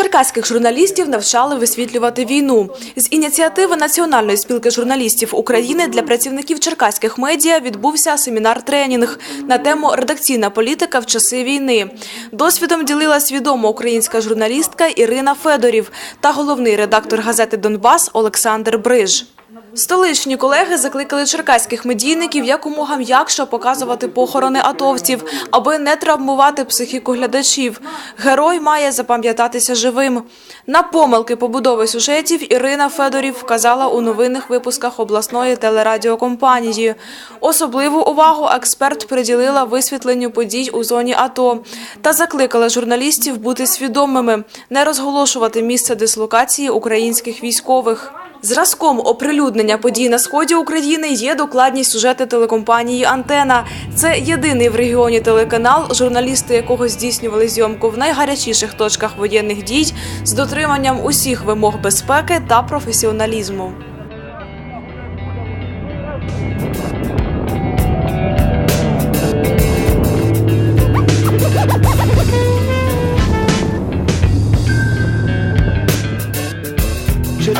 Черкаських журналістів навчали висвітлювати війну. З ініціативи Національної спілки журналістів України для працівників черкаських медіа відбувся семінар-тренінг на тему Редакційна політика в часи війни. Досвідом ділилась відома українська журналістка Ірина Федорів та головний редактор газети Донбас Олександр Бриж. Столичні колеги закликали черкаських медійників якомога м'якше показувати похорони атовців, аби не травмувати психіку глядачів. Герой має запам'ятатися живим. На помилки побудови сюжетів Ірина Федорів вказала у новинних випусках обласної телерадіокомпанії. Особливу увагу експерт приділила висвітленню подій у зоні АТО та закликала журналістів бути свідомими, не розголошувати місце дислокації українських військових. Зразком оприлюднення подій на сході України є докладні сюжети телекомпанії Антена. Це єдиний в регіоні телеканал, журналісти якого здійснювали зйомку в найгарячіших точках воєнних дій з дотриманням усіх вимог безпеки та професіоналізму.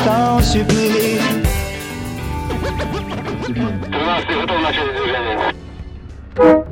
Je t'en supplie. 13 готов начать движение.